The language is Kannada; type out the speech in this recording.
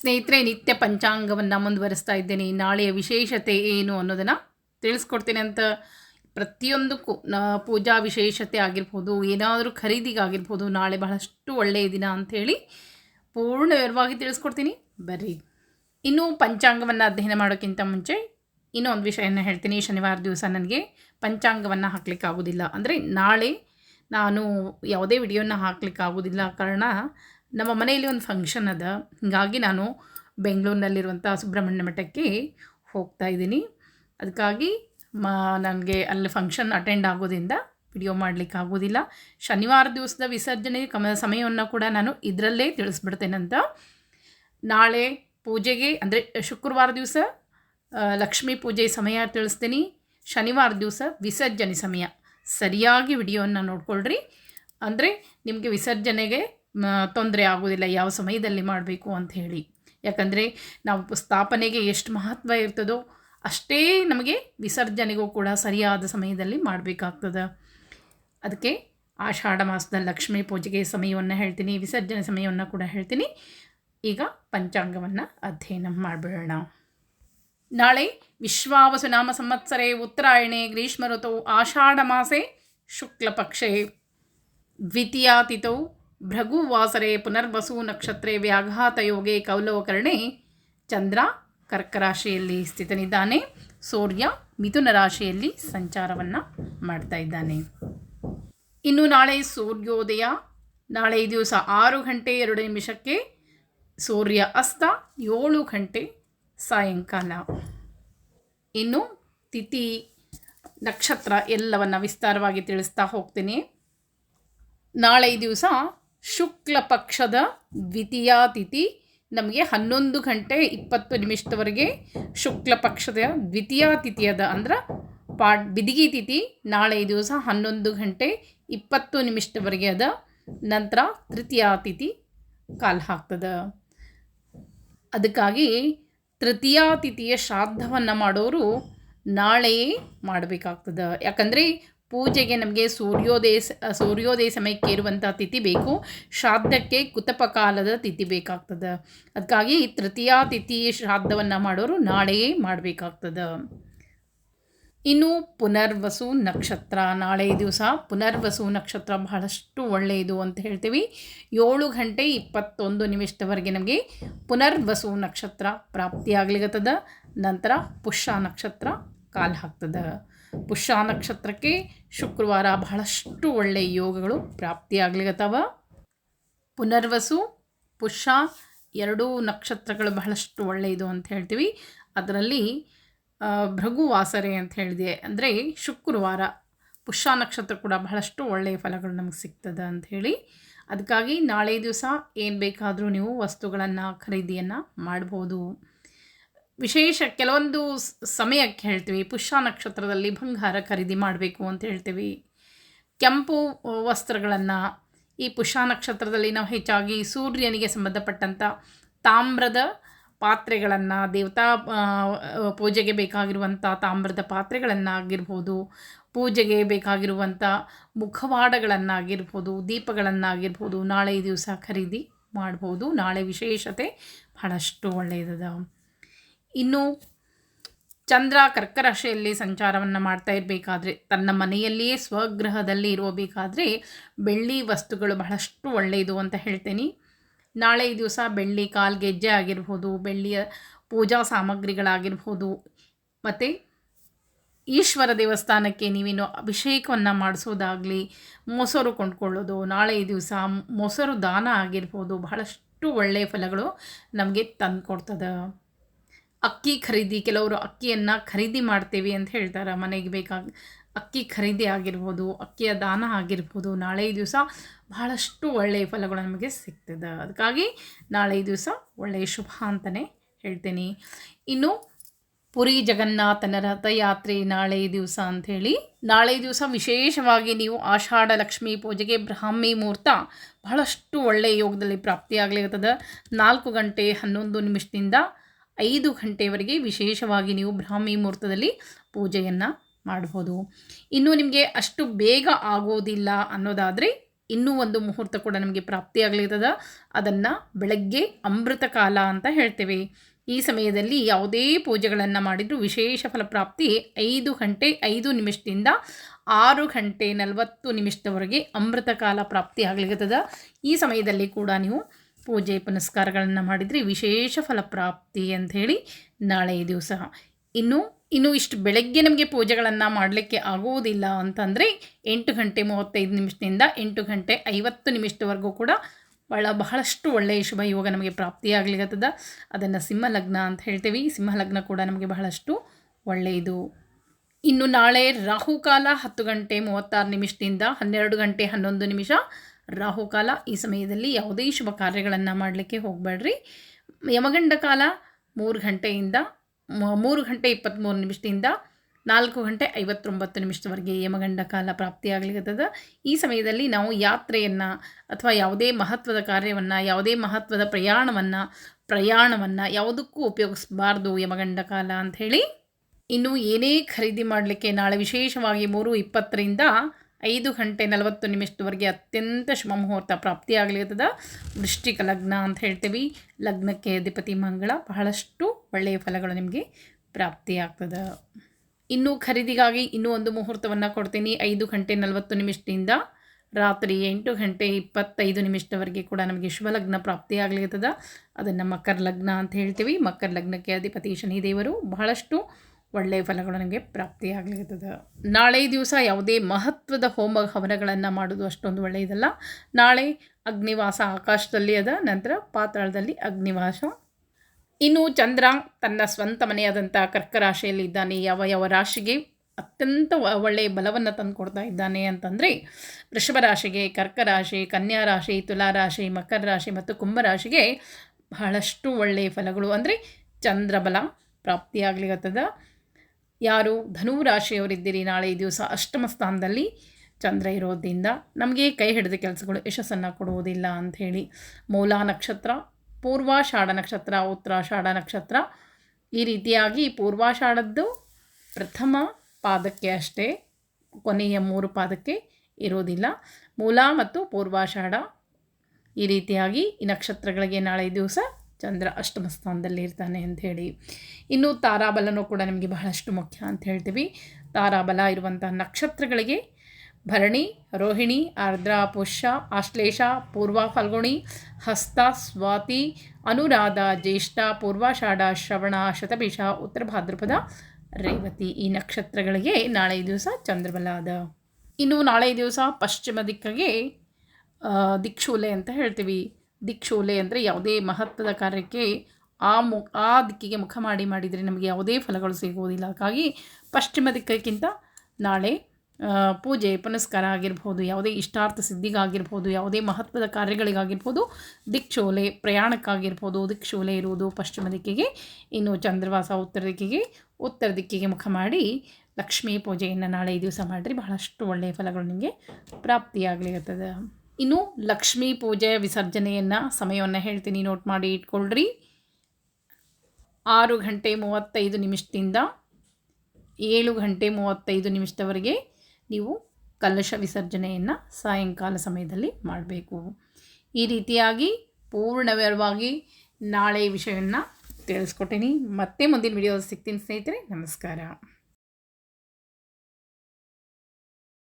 ಸ್ನೇಹಿತರೆ, ನಿತ್ಯ ಪಂಚಾಂಗವನ್ನು ಮುಂದುವರಿಸ್ತಾ ಇದ್ದೇನೆ. ನಾಳೆಯ ವಿಶೇಷತೆ ಏನು ಅನ್ನೋದನ್ನು ತಿಳಿಸ್ಕೊಡ್ತೇನೆ ಅಂತ ಪ್ರತಿಯೊಂದಕ್ಕೂ. ಪೂಜಾ ವಿಶೇಷತೆ ಆಗಿರ್ಬೋದು, ಏನಾದರೂ ಖರೀದಿಗಾಗಿರ್ಬೋದು, ನಾಳೆ ಬಹಳಷ್ಟು ಒಳ್ಳೆಯ ದಿನ ಅಂಥೇಳಿ ಪೂರ್ಣ ವಿವರವಾಗಿ ತಿಳಿಸ್ಕೊಡ್ತೀನಿ. ಬರ್ರಿ. ಇನ್ನೂ ಪಂಚಾಂಗವನ್ನು ಅಧ್ಯಯನ ಮಾಡೋಕ್ಕಿಂತ ಮುಂಚೆ ಇನ್ನೊಂದು ವಿಷಯನ ಹೇಳ್ತೀನಿ. ಶನಿವಾರ ದಿವಸ ನನಗೆ ಪಂಚಾಂಗವನ್ನು ಹಾಕ್ಲಿಕ್ಕೆ ಆಗೋದಿಲ್ಲ ಅಂದರೆ ನಾಳೆ ನಾನು ಯಾವುದೇ ವಿಡಿಯೋನ ಹಾಕ್ಲಿಕ್ಕೆ ಆಗೋದಿಲ್ಲ ಕಾರಣ ನಮ್ಮ ಮನೆಯಲ್ಲಿ ಒಂದು ಫಂಕ್ಷನ್ ಅದ. ಹೀಗಾಗಿ ನಾನು ಬೆಂಗಳೂರಿನಲ್ಲಿರುವಂಥ ಸುಬ್ರಹ್ಮಣ್ಯ ಮಠಕ್ಕೆ ಹೋಗ್ತಾ ಇದ್ದೀನಿ. ಅದಕ್ಕಾಗಿ ಮ, ನನಗೆ ಅಲ್ಲಿ ಫಂಕ್ಷನ್ ಅಟೆಂಡ್ ಆಗೋದ್ರಿಂದ ವಿಡಿಯೋ ಮಾಡಲಿಕ್ಕೆ ಆಗೋದಿಲ್ಲ. ಶನಿವಾರ ದಿವಸದ ವಿಸರ್ಜನೆ ಕಮ ಸಮಯವನ್ನು ಕೂಡ ನಾನು ಇದರಲ್ಲೇ ತಿಳಿಸ್ಬಿಡ್ತೇನಂತ ನಾಳೆ ಪೂಜೆಗೆ ಅಂದರೆ ಶುಕ್ರವಾರ ದಿವಸ ಲಕ್ಷ್ಮೀ ಪೂಜೆ ಸಮಯ ತಿಳಿಸ್ತೀನಿ. ಶನಿವಾರ ದಿವಸ ವಿಸರ್ಜನೆ ಸಮಯ. ಸರಿಯಾಗಿ ವಿಡಿಯೋವನ್ನು ನೋಡ್ಕೊಳ್ರಿ. ಅಂದರೆ ನಿಮಗೆ ವಿಸರ್ಜನೆಗೆ ತೊಂದರೆ ಆಗೋದಿಲ್ಲ ಯಾವ ಸಮಯದಲ್ಲಿ ಮಾಡಬೇಕು ಅಂತ ಹೇಳಿ. ಯಾಕಂದರೆ ನಾವು ಸ್ಥಾಪನೆಗೆ ಎಷ್ಟು ಮಹತ್ವ ಇರ್ತದೋ ಅಷ್ಟೇ ನಮಗೆ ವಿಸರ್ಜನೆಗೂ ಕೂಡ ಸರಿಯಾದ ಸಮಯದಲ್ಲಿ ಮಾಡಬೇಕಾಗ್ತದೆ. ಅದಕ್ಕೆ ಆಷಾಢ ಮಾಸದ ಲಕ್ಷ್ಮೀ ಪೂಜೆಗೆ ಸಮಯವನ್ನು ಹೇಳ್ತೀನಿ, ವಿಸರ್ಜನೆ ಸಮಯವನ್ನು ಕೂಡ ಹೇಳ್ತೀನಿ. ಈಗ ಪಂಚಾಂಗವನ್ನು ಅಧ್ಯಯನ ಮಾಡಿಬಿಡೋಣ. ನಾಳೆ ವಿಶ್ವಾವಸುನಾಮ ಸಂವತ್ಸರೆ ಉತ್ತರಾಯಣೆ ಗ್ರೀಷ್ಮ ಋತೌ ಆಷಾಢ ಮಾಸೆ ಶುಕ್ಲಪಕ್ಷೆ ದ್ವಿತೀಯಾತಿಥೌ ಭೃಗುವಾಸರೆ ಪುನರ್ವಸು ವ್ಯಾಘಾತ ಯೋಗೆ ಕೌಲವಕರ್ಣೆ ಚಂದ್ರ ಕರ್ಕರಾಶಿಯಲ್ಲಿ ಸ್ಥಿತನಿದ್ದಾನೆ. ಸೂರ್ಯ ಮಿಥುನ ರಾಶಿಯಲ್ಲಿ ಸಂಚಾರವನ್ನು ಮಾಡ್ತಾ ಇದ್ದಾನೆ. ಇನ್ನು ನಾಳೆ ಸೂರ್ಯೋದಯ. ನಾಳೆ ದಿವಸ ಆರು ಗಂಟೆ ಎರಡು ನಿಮಿಷಕ್ಕೆ ಸೂರ್ಯ ಅಸ್ತ, ಏಳು ಗಂಟೆ ಸಾಯಂಕಾಲ. ಇನ್ನು ತಿಥಿ ನಕ್ಷತ್ರ ಎಲ್ಲವನ್ನು ವಿಸ್ತಾರವಾಗಿ ತಿಳಿಸ್ತಾ ಹೋಗ್ತೀನಿ. ನಾಳೆ ದಿವಸ ಶುಕ್ಲ ಪಕ್ಷದ ದ್ವಿತೀಯ ತಿಥಿ ನಮಗೆ ಹನ್ನೊಂದು ಗಂಟೆ ಇಪ್ಪತ್ತು ನಿಮಿಷದವರೆಗೆ ಶುಕ್ಲ ಪಕ್ಷದ ದ್ವಿತೀಯ ತಿಥಿಯದ ಅಂದ್ರೆ ಪಾ ಬಿದಿಗಿ ತಿಥಿ ನಾಳೆ ದಿವಸ ಹನ್ನೊಂದು ಗಂಟೆ ಇಪ್ಪತ್ತು ನಿಮಿಷದವರೆಗೆ ಅದ. ನಂತರ ತೃತೀಯ ತಿಥಿ ಕಾಲು ಹಾಕ್ತದ. ಅದಕ್ಕಾಗಿ ತೃತೀಯ ತಿಥಿಯ ಶ್ರಾದ್ದವನ್ನು ಮಾಡೋರು ನಾಳೆಯೇ ಮಾಡಬೇಕಾಗ್ತದೆ. ಯಾಕಂದರೆ ಪೂಜೆಗೆ ನಮಗೆ ಸೂರ್ಯೋದಯ ಸೂರ್ಯೋದಯ ಸಮಯಕ್ಕೆ ಇರುವಂಥ ತಿಥಿ ಬೇಕು. ಶ್ರಾದ್ದಕ್ಕೆ ಕುತಪ ಕಾಲದ ತಿಥಿ ಬೇಕಾಗ್ತದೆ. ಅದಕ್ಕಾಗಿ ತೃತೀಯ ತಿಥಿ ಶ್ರಾದ್ದವನ್ನು ಮಾಡೋರು ನಾಳೆಯೇ ಮಾಡಬೇಕಾಗ್ತದೆ. ಇನ್ನು ಪುನರ್ವಸು ನಕ್ಷತ್ರ, ನಾಳೆ ದಿವಸ ಪುನರ್ವಸು ನಕ್ಷತ್ರ ಬಹಳಷ್ಟು ಒಳ್ಳೆಯದು ಅಂತ ಹೇಳ್ತೀವಿ. ಏಳು ಗಂಟೆ ಇಪ್ಪತ್ತೊಂದು ನಿಮಿಷದವರೆಗೆ ನಮಗೆ ಪುನರ್ವಸು ನಕ್ಷತ್ರ ಪ್ರಾಪ್ತಿಯಾಗ್ಲಿಗತ್ತದ ನಂತರ ಪುಷ್ಯ ನಕ್ಷತ್ರ ಕಾಲು ಹಾಕ್ತದೆ. ಪುಷ್ಯ ನಕ್ಷತ್ರಕ್ಕೆ ಶುಕ್ರವಾರ ಬಹಳಷ್ಟು ಒಳ್ಳೆಯ ಯೋಗಗಳು ಪ್ರಾಪ್ತಿಯಾಗ್ಲಿಗತ್ತವ ಪುನರ್ವಸು, ಪುಷ್ಯ ಎರಡೂ ನಕ್ಷತ್ರಗಳು ಬಹಳಷ್ಟು ಒಳ್ಳೆಯದು ಅಂತ ಹೇಳ್ತೀವಿ. ಅದರಲ್ಲಿ ಭೃಗುವಾಸರೆ ಅಂತ ಹೇಳಿದೆ. ಅಂದರೆ ಶುಕ್ರವಾರ ಪುಷ್ಯ ನಕ್ಷತ್ರ ಕೂಡ ಬಹಳಷ್ಟು ಒಳ್ಳೆಯ ಫಲಗಳು ನಮಗೆ ಸಿಗ್ತದೆ ಹೇಳಿ. ಅದಕ್ಕಾಗಿ ನಾಳೆ ದಿವಸ ಏನು ಬೇಕಾದರೂ ನೀವು ವಸ್ತುಗಳನ್ನು ಖರೀದಿಯನ್ನು ಮಾಡ್ಬೋದು. ವಿಶೇಷ ಕೆಲವೊಂದು ಸಮಯಕ್ಕೆ ಹೇಳ್ತೀವಿ. ಪುಷ್ಯ ನಕ್ಷತ್ರದಲ್ಲಿ ಬಂಗಾರ ಖರೀದಿ ಮಾಡಬೇಕು ಅಂತ ಹೇಳ್ತೀವಿ. ಕೆಂಪು ವಸ್ತ್ರಗಳನ್ನು ಈ ಪುಷ್ಯ ನಕ್ಷತ್ರದಲ್ಲಿ ನಾವು ಹೆಚ್ಚಾಗಿ ಸೂರ್ಯನಿಗೆ ಸಂಬಂಧಪಟ್ಟಂಥ ತಾಮ್ರದ ಪಾತ್ರೆಗಳನ್ನು, ದೇವತಾ ಪೂಜೆಗೆ ಬೇಕಾಗಿರುವಂಥ ತಾಮ್ರದ ಪಾತ್ರೆಗಳನ್ನಾಗಿರ್ಬೋದು, ಪೂಜೆಗೆ ಬೇಕಾಗಿರುವಂಥ ಮುಖವಾಡಗಳನ್ನಾಗಿರ್ಬೋದು, ದೀಪಗಳನ್ನಾಗಿರ್ಬೋದು ನಾಳೆ ದಿವಸ ಖರೀದಿ ಮಾಡ್ಬೋದು. ನಾಳೆ ವಿಶೇಷತೆ ಬಹಳಷ್ಟು ಒಳ್ಳೆಯದದ. ಇನ್ನು ಚಂದ್ರ ಕರ್ಕರಾಶಿಯಲ್ಲಿ ಸಂಚಾರವನ್ನು ಮಾಡ್ತಾ ಇರಬೇಕಾದ್ರೆ, ತನ್ನ ಮನೆಯಲ್ಲಿಯೇ ಸ್ವಗೃಹದಲ್ಲಿ ಇರಬೇಕಾದ್ರೆ ಬೆಳ್ಳಿ ವಸ್ತುಗಳು ಬಹಳಷ್ಟು ಒಳ್ಳೆಯದು ಅಂತ ಹೇಳ್ತೇನೆ. ನಾಳೆ ದಿವಸ ಬೆಳ್ಳಿ ಕಾಲ್ಗೆಜ್ಜೆ ಆಗಿರ್ಬೋದು, ಬೆಳ್ಳಿಯ ಪೂಜಾ ಸಾಮಗ್ರಿಗಳಾಗಿರ್ಬೋದು, ಮತ್ತು ಈಶ್ವರ ದೇವಸ್ಥಾನಕ್ಕೆ ನೀವೇನು ಅಭಿಷೇಕವನ್ನು ಮಾಡಿಸೋದಾಗಲಿ, ಮೊಸರು ಕೊಂಡ್ಕೊಳ್ಳೋದು, ನಾಳೆ ದಿವಸ ಮೊಸರು ದಾನ ಆಗಿರ್ಬೋದು, ಬಹಳಷ್ಟು ಒಳ್ಳೆಯ ಫಲಗಳು ನಮಗೆ ತಂದುಕೊಡ್ತದೆ. ಅಕ್ಕಿ ಖರೀದಿ, ಕೆಲವರು ಅಕ್ಕಿಯನ್ನು ಖರೀದಿ ಮಾಡ್ತೀವಿ ಅಂತ ಹೇಳ್ತಾರೆ. ಮನೆಗೆ ಬೇಕಾಗ ಅಕ್ಕಿ ಖರೀದಿ ಆಗಿರ್ಬೋದು, ಅಕ್ಕಿಯ ದಾನ ಆಗಿರ್ಬೋದು, ನಾಳೆ ದಿವಸ ಬಹಳಷ್ಟು ಒಳ್ಳೆಯ ಫಲಗಳು ನಮಗೆ ಸಿಗ್ತದೆ. ಅದಕ್ಕಾಗಿ ನಾಳೆ ದಿವಸ ಒಳ್ಳೆಯ ಶುಭ ಅಂತಲೇ ಹೇಳ್ತೀನಿ. ಇನ್ನು ಪುರಿ ಜಗನ್ನಾಥನ ರಥಯಾತ್ರೆ ನಾಳೆ ದಿವಸ ಅಂಥೇಳಿ ನಾಳೆ ದಿವಸ ವಿಶೇಷವಾಗಿ ನೀವು ಆಷಾಢ ಲಕ್ಷ್ಮೀ ಪೂಜೆಗೆ ಬ್ರಾಹ್ಮಿ ಮುಹೂರ್ತ ಬಹಳಷ್ಟು ಒಳ್ಳೆಯ ಯೋಗದಲ್ಲಿ ಪ್ರಾಪ್ತಿಯಾಗಲಿರ್ತದೆ. ನಾಲ್ಕು ಗಂಟೆ ಹನ್ನೊಂದು ನಿಮಿಷದಿಂದ ಐದು ಗಂಟೆವರೆಗೆ ವಿಶೇಷವಾಗಿ ನೀವು ಬ್ರಾಹ್ಮಿ ಮುಹೂರ್ತದಲ್ಲಿ ಪೂಜೆಯನ್ನು ಮಾಡ್ಬೋದು. ಇನ್ನು ನಿಮಗೆ ಅಷ್ಟು ಬೇಗ ಆಗೋದಿಲ್ಲ ಅನ್ನೋದಾದರೆ ಇನ್ನೂ ಒಂದು ಮುಹೂರ್ತ ಕೂಡ ನಮಗೆ ಪ್ರಾಪ್ತಿಯಾಗಲಿರ್ತದ ಅದನ್ನು ಬೆಳಗ್ಗೆ ಅಮೃತ ಕಾಲ ಅಂತ ಹೇಳ್ತೇವೆ. ಈ ಸಮಯದಲ್ಲಿ ಯಾವುದೇ ಪೂಜೆಗಳನ್ನು ಮಾಡಿದರೂ ವಿಶೇಷ ಫಲಪ್ರಾಪ್ತಿ ಐದು ಗಂಟೆ ಐದು ನಿಮಿಷದಿಂದ ಆರು ಗಂಟೆ ನಲವತ್ತು ನಿಮಿಷದವರೆಗೆ ಅಮೃತ ಕಾಲ ಪ್ರಾಪ್ತಿ ಆಗ್ಲಿಕ್ಕದ ಈ ಸಮಯದಲ್ಲಿ ಕೂಡ ನೀವು ಪೂಜೆ ಪುನಸ್ಕಾರಗಳನ್ನು ಮಾಡಿದರೆ ವಿಶೇಷ ಫಲಪ್ರಾಪ್ತಿ ಅಂಥೇಳಿ ನಾಳೆ ದಿವಸ. ಇನ್ನು ಇನ್ನು ಇಷ್ಟು ಬೆಳಗ್ಗೆ ನಮಗೆ ಪೂಜೆಗಳನ್ನು ಮಾಡಲಿಕ್ಕೆ ಆಗುವುದಿಲ್ಲ ಅಂತಂದರೆ ಎಂಟು ಗಂಟೆ ಮೂವತ್ತೈದು ನಿಮಿಷದಿಂದ ಎಂಟು ಗಂಟೆ ಐವತ್ತು ನಿಮಿಷದವರೆಗೂ ಕೂಡ ಭಾಳ ಬಹಳಷ್ಟು ಒಳ್ಳೆಯ ಶುಭ ಯೋಗ ನಮಗೆ ಪ್ರಾಪ್ತಿಯಾಗ್ಲಿಕ್ಕತ್ತದ ಅದನ್ನು ಸಿಂಹಲಗ್ನ ಅಂತ ಹೇಳ್ತೀವಿ. ಸಿಂಹಲಗ್ನ ಕೂಡ ನಮಗೆ ಬಹಳಷ್ಟು ಒಳ್ಳೆಯದು. ಇನ್ನು ನಾಳೆ ರಾಹುಕಾಲ ಹತ್ತು ಗಂಟೆ ಮೂವತ್ತಾರು ನಿಮಿಷದಿಂದ ಹನ್ನೆರಡು ಗಂಟೆ ಹನ್ನೊಂದು ನಿಮಿಷ. ರಾಹುಕಾಲ ಈ ಸಮಯದಲ್ಲಿ ಯಾವುದೇ ಶುಭ ಕಾರ್ಯಗಳನ್ನು ಮಾಡಲಿಕ್ಕೆ ಹೋಗಬೇಡ್ರಿ. ಯಮಗಂಡ ಕಾಲ ಮೂರು ಗಂಟೆಯಿಂದ ಮೂರು ಗಂಟೆ ಇಪ್ಪತ್ತ್ಮೂರು ನಿಮಿಷದಿಂದ ನಾಲ್ಕು ಗಂಟೆ ಐವತ್ತೊಂಬತ್ತು ನಿಮಿಷದವರೆಗೆ ಯಮಗಂಡ ಕಾಲ ಪ್ರಾಪ್ತಿಯಾಗಲಿಕ್ಕದ ಈ ಸಮಯದಲ್ಲಿ ನಾವು ಯಾತ್ರೆಯನ್ನು ಅಥವಾ ಯಾವುದೇ ಮಹತ್ವದ ಕಾರ್ಯವನ್ನು, ಯಾವುದೇ ಮಹತ್ವದ ಪ್ರಯಾಣವನ್ನು ಪ್ರಯಾಣವನ್ನು ಯಾವುದಕ್ಕೂ ಉಪಯೋಗಿಸಬಾರ್ದು ಯಮಗಂಡ ಕಾಲ ಅಂಥೇಳಿ. ಇನ್ನು ಏನೇ ಖರೀದಿ ಮಾಡಲಿಕ್ಕೆ ನಾಳೆ ವಿಶೇಷವಾಗಿ ಮೂರು ಇಪ್ಪತ್ತರಿಂದ ಐದು ಗಂಟೆ ನಲವತ್ತು ನಿಮಿಷದವರೆಗೆ ಅತ್ಯಂತ ಶುಭ ಮುಹೂರ್ತ ಪ್ರಾಪ್ತಿಯಾಗಲಿರ್ತದ. ವೃಶ್ಚಿಕ ಲಗ್ನ ಅಂತ ಹೇಳ್ತೀವಿ. ಲಗ್ನಕ್ಕೆ ಅಧಿಪತಿ ಮಂಗಳ, ಬಹಳಷ್ಟು ಒಳ್ಳೆಯ ಫಲಗಳು ನಿಮಗೆ ಪ್ರಾಪ್ತಿಯಾಗ್ತದೆ. ಇನ್ನು ಖರೀದಿಗಾಗಿ ಇನ್ನೂ ಒಂದು ಮುಹೂರ್ತವನ್ನು ಕೊಡ್ತೀನಿ. ಐದು ಗಂಟೆ ನಲವತ್ತು ನಿಮಿಷದಿಂದ ರಾತ್ರಿ ಎಂಟು ಗಂಟೆ ಇಪ್ಪತ್ತೈದು ನಿಮಿಷದವರೆಗೆ ಕೂಡ ನಮಗೆ ಶುಭ ಲಗ್ನ ಪ್ರಾಪ್ತಿಯಾಗಲಿರ್ತದ. ಅದನ್ನು ಮಕರ ಲಗ್ನ ಅಂತ ಹೇಳ್ತೀವಿ. ಮಕರ ಲಗ್ನಕ್ಕೆ ಅಧಿಪತಿ ಶನಿದೇವರು ಬಹಳಷ್ಟು ಒಳ್ಳೆಯ ಫಲಗಳು ನಿಮಗೆ ಪ್ರಾಪ್ತಿಯಾಗಲಿರ್ತದೆ ನಾಳೆ ದಿವಸ ಯಾವುದೇ ಮಹತ್ವದ ಹೋಮ ಹವನಗಳನ್ನು ಮಾಡೋದು ಅಷ್ಟೊಂದು ಒಳ್ಳೆಯದಲ್ಲ. ನಾಳೆ ಅಗ್ನಿವಾಸ ಆಕಾಶದಲ್ಲಿ ಅದ, ನಂತರ ಪಾತಾಳದಲ್ಲಿ ಅಗ್ನಿವಾಸ. ಇನ್ನು ಚಂದ್ರ ತನ್ನ ಸ್ವಂತ ಮನೆಯಾದಂಥ ಕರ್ಕ ರಾಶಿಯಲ್ಲಿ ಇದ್ದಾನೆ. ಯಾವ ಯಾವ ರಾಶಿಗೆ ಅತ್ಯಂತ ಒಳ್ಳೆಯ ಬಲವನ್ನು ತಂದು ಕೊಡ್ತಾ ಇದ್ದಾನೆ ಅಂತಂದರೆ, ವೃಷಭ ರಾಶಿಗೆ ಕರ್ಕ ರಾಶಿ ಕನ್ಯಾ ರಾಶಿ, ತುಲಾ ರಾಶಿ, ಮಕರ ರಾಶಿ ಮತ್ತು ಕುಂಭ ರಾಶಿಗೆ ಬಹಳಷ್ಟು ಒಳ್ಳೆಯ ಫಲಗಳು. ಅಂದರೆ ಚಂದ್ರಬಲ ಪ್ರಾಪ್ತಿಯಾಗಲಿಗತ್ತದ ಯಾರು ಧನು ರಾಶಿಯವರಿದ್ದೀರಿ ನಾಳೆ ದಿವಸ ಅಷ್ಟಮ ಸ್ಥಾನದಲ್ಲಿ ಚಂದ್ರ ಇರೋದ್ರಿಂದ ನಮಗೆ ಕೈ ಹಿಡಿದ ಕೆಲಸಗಳು ಯಶಸ್ಸನ್ನು ಕೊಡುವುದಿಲ್ಲ ಅಂಥೇಳಿ ಮೂಲ ನಕ್ಷತ್ರ, ಪೂರ್ವಾಷಾಢ ನಕ್ಷತ್ರ, ಉತ್ತರಾಷಾಢ ನಕ್ಷತ್ರ ಈ ರೀತಿಯಾಗಿ ಪೂರ್ವಾಷಾಢದ್ದು ಪ್ರಥಮ ಪಾದಕ್ಕೆ ಅಷ್ಟೇ, ಕೊನೆಯ ಮೂರು ಪಾದಕ್ಕೆ ಇರೋದಿಲ್ಲ. ಮೂಲ ಮತ್ತು ಪೂರ್ವಾಷಾಢ ಈ ರೀತಿಯಾಗಿ ಈ ನಕ್ಷತ್ರಗಳಿಗೆ ನಾಳೆ ದಿವಸ ಚಂದ್ರ ಅಷ್ಟಮ ಸ್ಥಾನದಲ್ಲಿ ಇರ್ತಾನೆ ಅಂಥೇಳಿ ಇನ್ನು ತಾರಾಬಲನೂ ಕೂಡ ನಿಮಗೆ ಬಹಳಷ್ಟು ಮುಖ್ಯ ಅಂತ ಹೇಳ್ತೀವಿ. ತಾರಾಬಲ ಇರುವಂಥ ನಕ್ಷತ್ರಗಳಿಗೆ ಭರಣಿ, ರೋಹಿಣಿ, ಆರ್ದ್ರ, ಪುಷ್ಯ, ಆಶ್ಲೇಷ, ಪೂರ್ವ ಫಲ್ಗುಣಿ, ಹಸ್ತ, ಸ್ವಾತಿ, ಅನುರಾಧ, ಜ್ಯೇಷ್ಠ ಪೂರ್ವಾಷಾಢ ಶ್ರವಣ, ಶತಭಿಷ, ಉತ್ತರ ಭಾದ್ರಪದ, ರೇವತಿ ಈ ನಕ್ಷತ್ರಗಳಿಗೆ ನಾಳೆ ದಿವಸ ಚಂದ್ರಬಲ ಅದ. ಇನ್ನು ನಾಳೆ ದಿವಸ ಪಶ್ಚಿಮ ದಿಕ್ಕಿಗೆ ದಿಕ್ಷೂಲೆ ಅಂತ ಹೇಳ್ತೀವಿ. ದಿಕ್ಷೂಲೆ ಅಂದರೆ ಯಾವುದೇ ಮಹತ್ವದ ಕಾರ್ಯಕ್ಕೆ ಆ ಮು, ಆ ದಿಕ್ಕಿಗೆ ಮುಖ ಮಾಡಿ ಮಾಡಿದರೆ ನಮಗೆ ಯಾವುದೇ ಫಲಗಳು ಸಿಗುವುದಿಲ್ಲ. ಹಾಗಾಗಿ ಪಶ್ಚಿಮ ದಿಕ್ಕಕ್ಕಿಂತ ನಾಳೆ ಪೂಜೆ ಪುನಸ್ಕಾರ ಆಗಿರ್ಬೋದು, ಯಾವುದೇ ಇಷ್ಟಾರ್ಥ ಸಿದ್ಧಿಗಾಗಿರ್ಬೋದು, ಯಾವುದೇ ಮಹತ್ವದ ಕಾರ್ಯಗಳಿಗಾಗಿರ್ಬೋದು ದಿಕ್ಷೋಲೆ ಪ್ರಯಾಣಕ್ಕಾಗಿರ್ಬೋದು ದಿಕ್ಷೋಲೆ ಇರುವುದು ಪಶ್ಚಿಮ ದಿಕ್ಕಿಗೆ, ಇನ್ನು ಚಂದ್ರವಾಸ ಉತ್ತರ ದಿಕ್ಕಿಗೆ ಉತ್ತರ ದಿಕ್ಕಿಗೆ ಮುಖ ಮಾಡಿ ಲಕ್ಷ್ಮೀ ಪೂಜೆಯನ್ನು ನಾಳೆ ಈ ದಿವಸ ಮಾಡಿರಿ. ಬಹಳಷ್ಟು ಒಳ್ಳೆಯ ಫಲಗಳು ನಿಮಗೆ ಪ್ರಾಪ್ತಿಯಾಗಲಿರುತ್ತದೆ ಇನ್ನು ಲಕ್ಷ್ಮೀ ಪೂಜೆ ವಿಸರ್ಜನೆಯನ್ನು ಸಮಯವನ್ನು ಹೇಳ್ತೀನಿ ನೋಟ್ ಮಾಡಿ ಇಟ್ಕೊಳ್ರಿ. ಆರು ಗಂಟೆ ಮೂವತ್ತೈದು ನಿಮಿಷದಿಂದ ಏಳು ಗಂಟೆ ಮೂವತ್ತೈದು ನಿಮಿಷದವರೆಗೆ ನೀವು ಕಲಶ ವಿಸರ್ಜನೆಯನ್ನು ಸಾಯಂಕಾಲ ಸಮಯದಲ್ಲಿ ಮಾಡಬೇಕು. ಈ ರೀತಿಯಾಗಿ ಪೂರ್ಣವಾಗಿ ನಾಳೆ ವಿಷಯವನ್ನು ತಿಳಿಸ್ಕೊಟ್ಟೀನಿ. ಮತ್ತೆ ಮುಂದಿನ ವಿಡಿಯೋ ಸಿಗ್ತೀನಿ ಸ್ನೇಹಿತರೆ. ನಮಸ್ಕಾರ.